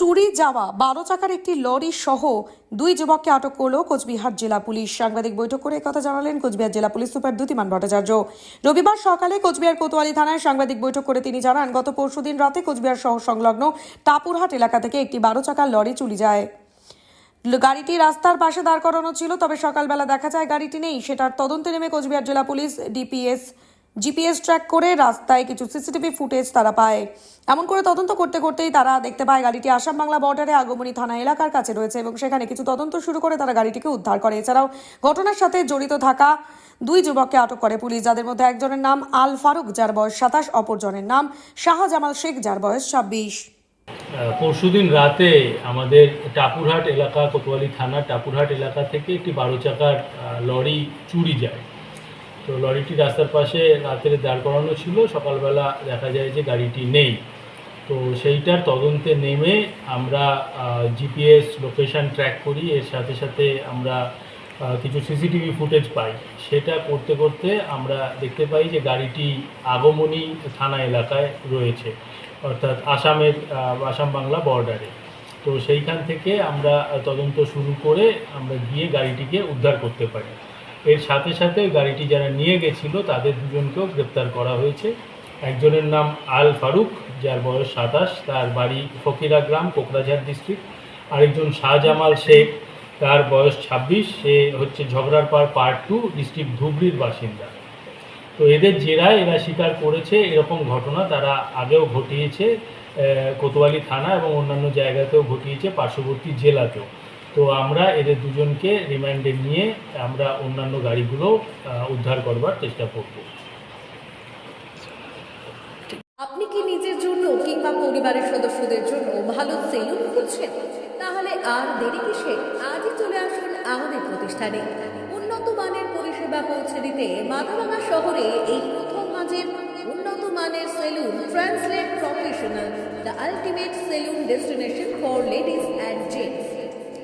চুরি যাওয়া বারো চাকার একটি লরি সহ দুই যুবককে আটক করল কোচবিহার জেলা পুলিশ। সাংবাদিক বৈঠক করে একথা জানালেন কোচবিহার জেলা পুলিশ সুপার দ্যুতিমান ভট্টাচার্য। রবিবার সকালে কোচবিহার কোতোয়ালি থানায় সাংবাদিক বৈঠক করে তিনি জানান, গত পরশুদিন রাতে কোচবিহার শহর সংলগ্ন টাপুরহাট এলাকা থেকে একটি বারো চাকার লরি চুরি যায়। গাড়িটি রাস্তার পাশে দাঁড় করানো ছিল, তবে সকালবেলা দেখা যায় গাড়িটি নেই। সেটার তদন্তে নেমে কোচবিহার জেলা পুলিশ, ডিপিএস জিপিএস ট্র্যাক করে রাস্তায় কিছু সিসিটিভি ফুটেজ তারা পায়। এমন করে তদন্ত করতে করতেই তারা দেখতে পায় গাড়িটি আসাম বাংলা বর্ডারে আগমনী থানা এলাকার কাছে রয়েছে এবং সেখানে কিছু তদন্ত শুরু করে তারা গাড়িটিকে উদ্ধার করে। এছাড়াও ঘটনার সাথে জড়িত থাকা দুই যুবককে আটক করে পুলিশ, যাদের মধ্যে একজনের নাম আল ফারুক, যার বয়স সাতাশ, অপরজনের নাম শাহজামাল শেখ, যার বয়স ছাব্বিশ। পরশুদিন রাতে আমাদের টাপুরহাট এলাকা, কোতোয়ালি থানা টাপুরহাট এলাকা থেকে একটি বারো চাকার লরি চুরি যায়। তো লরিটি রাস্তার পাশে রাতের দাঁড় করানো ছিল। সকালবেলা দেখা যায় যে গাড়িটি নেই। তো সেইটার তদন্তে নেমে আমরা জিপিএস লোকেশন ট্র্যাক করি। এর সাথে সাথে আমরা কিছু সিসিটিভি ফুটেজ পাই। সেটা করতে করতে আমরা দেখতে পাই যে গাড়িটি আগমনী থানা এলাকায় রয়েছে। অর্থাৎ আসামের আসাম বাংলা বর্ডারে তো সেইখান থেকে আমরা তদন্ত শুরু করে আমরা গিয়ে গাড়িটিকে উদ্ধার করতে পারি। এর সাথে সাথে গাড়িটি যারা নিয়ে গেছিল, তাদের দুজনকেও গ্রেপ্তার করা হয়েছে। একজনের নাম আল ফারুক, যার বয়স সাতাশ, তার বাড়ি ফকিরা গ্রাম, কোকরাঝাড় ডিস্ট্রিক্ট। আরেকজন শাহজামাল শেখ, তার বয়স ছাব্বিশ, সে হচ্ছে ঝগড়ারপাড় পার্ট টু ডিস্ট্রিক্ট ধুবড়ির বাসিন্দা। তো এদের জেরায় এরা স্বীকার করেছে এরকম ঘটনা তারা আগেও ঘটিয়েছে কোতোয়ালি থানা এবং অন্যান্য জায়গাতেও ঘটিয়েছে, পার্শ্ববর্তী জেলাতেও। তো আমরা এদের দুজনকে রিমান্ডে নিয়ে আমরা অন্যান্য গাড়িগুলো উদ্ধার করবার চেষ্টা করব। আপনি কি নিজের জন্য কিংবা পরিবারের সদস্যদের জন্য ভালো সেলুন খুঁজছেন? তাহলে আর দেরি কিসে? আজই চলে আসুন আমাদের প্রতিষ্ঠানে। উন্নত মানের পরিষেবা পৌঁছে দিতে মাথাভাঙা শহরে এই প্রথম মাঝের উন্নত মানের salon translate professional the ultimate salon destination for ladies and gents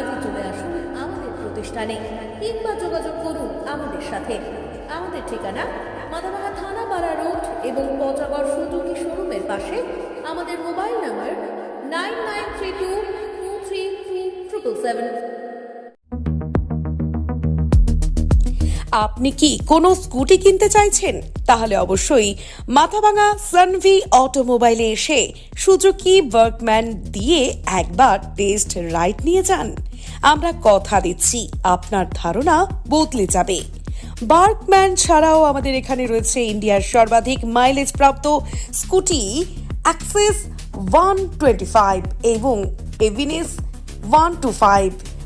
আজই চলে আসুন আমাদের প্রতিষ্ঠানে। কিংবা যোগাযোগ করুন আমাদের সাথে। আমাদের ঠিকানা মাদামাহা থানাপাড়া রোড এবং পচাগড় সুজুকি শোরুমের পাশে। আমাদের mobile number nine nine three two two three three triple seven. আপনি কি কোনো স্কুটি কিনতে চাইছেন? তাহলে অবশ্যই মাথাভাঙা সানভি অটোমোবাইলে এসে সুজুকি ওয়ার্কম্যান দিয়ে একবার টেস্ট রাইড নিয়ে যান। আমরা কথা দিচ্ছি। আপনার ধারণা বদলে যাবে। বার্কম্যান ছাড়াও আমাদের এখানে রয়েছে ইন্ডিয়ার সর্বাধিক মাইলেজ প্রাপ্ত scooty access one twenty five এবং এভিনেস ওয়ান টু ফাইভ